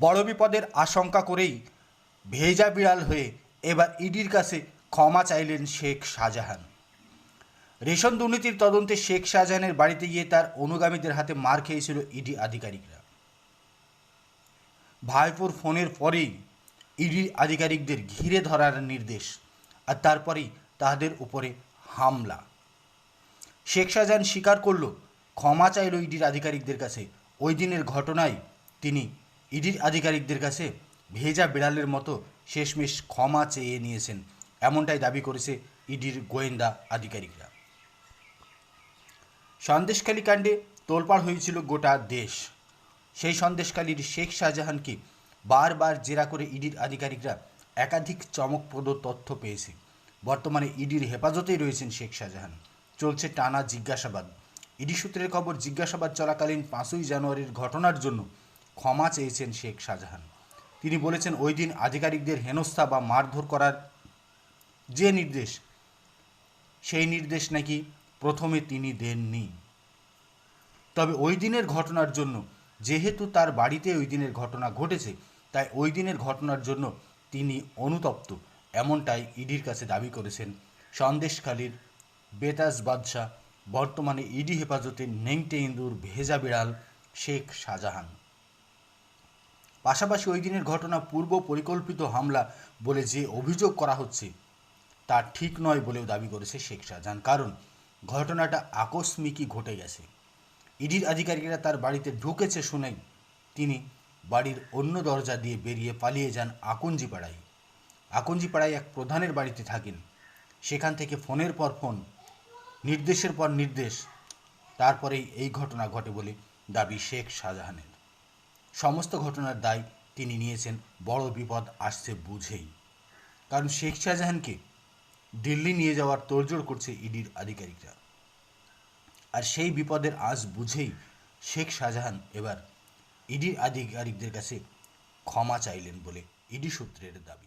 বড় বিপদের আশঙ্কা করেই ভেজা বিড়াল হয়ে এবার ইডির কাছে ক্ষমা চাইলেন শেখ শাহজাহান। রেশন দুর্নীতির তদন্তে শেখ শাহজাহানের বাড়িতে গিয়ে তার অনুগামীদের হাতে মার খেয়েছিল ইডি আধিকারিকরা। ভাইপোর ফোনের পরেই ইডি আধিকারিকদের ঘিরে ধরার নির্দেশ আর তারপরেই তাদের উপরে হামলা। শেখ শাহজাহান স্বীকার করল, ক্ষমা চাইল ইডির আধিকারিকদের কাছে। ওই দিনের ঘটনায় তিনি ইডির আধিকারিকদের কাছে ভেজা বিড়ালের মতো শেষমেশ ক্ষমা চেয়ে নিয়েছেন। এমনটাই দাবি করেছে ইডির গোয়েন্দা আধিকারিকরা। সন্দেশখালী কাণ্ডে তোলপাড় হয়েছিল গোটা দেশ। সেই সন্দেশখালীর শেখ শাহজাহানকে বারবার জেরা করে ইডির আধিকারিকরা একাধিক চমকপ্রদ তথ্য পেয়েছে। বর্তমানে ইডির হেফাজতেই রয়েছেন শেখ শাহজাহান। চলছে টানা জিজ্ঞাসাবাদ। ইডি সূত্রের খবর, জিজ্ঞাসাবাদ চলাকালীন পাঁচই জানুয়ারির ঘটনার জন্য ক্ষমা চেয়েছেন শেখ শাহজাহান। তিনি বলেছেন, ওই দিন আধিকারিকদের হেনস্থা বা মারধর করার যে নির্দেশ, সেই নির্দেশ নাকি প্রথমে তিনি দেননি। তবে ওই দিনের ঘটনার জন্য, যেহেতু তার বাড়িতে ওই দিনের ঘটনা ঘটেছে, তাই ওই দিনের ঘটনার জন্য তিনি অনুতপ্ত। এমনটাই ইডির কাছে দাবি করেছেন সন্দেশখালীর বেতাজ বাদশাহ, বর্তমানে ইডি হেফাজতে নেংটে ইন্দুর ভেজা বিড়াল শেখ শাহজাহান। পাশাপাশি ওই দিনের ঘটনা পূর্ব পরিকল্পিত হামলা বলে যে অভিযোগ করা হচ্ছে, তা ঠিক নয় বলেও দাবি করেছে শেখ শাহজাহান। কারণ, ঘটনাটা আকস্মিকই ঘটে গেছে। ইডির আধিকারিকরা তার বাড়িতে ঢুকেছে শুনেই তিনি বাড়ির অন্য দরজা দিয়ে বেরিয়ে পালিয়ে যান আকঞ্জিপাড়ায় আকঞ্জিপাড়ায় এক প্রধানের বাড়িতে থাকেন। সেখান থেকে ফোনের পর ফোন, নির্দেশের পর নির্দেশ, তারপরেই এই ঘটনা ঘটে বলে দাবি শেখ শাহজাহানের। সমস্ত ঘটনার দায় তিনি নিয়েছেন। বড় বিপদ আসছে বুঝেই। কারণ শেখ শাহজাহানকে দিল্লি নিয়ে যাওয়ার তোড়জোড় করছে ইডির আধিকারিকরা। আর সেই বিপদের আজ বুঝেই শেখ শাহজাহান এবার ইডির আধিকারিকদের কাছে ক্ষমা চাইলেন বলে ইডি সূত্রের দাবি।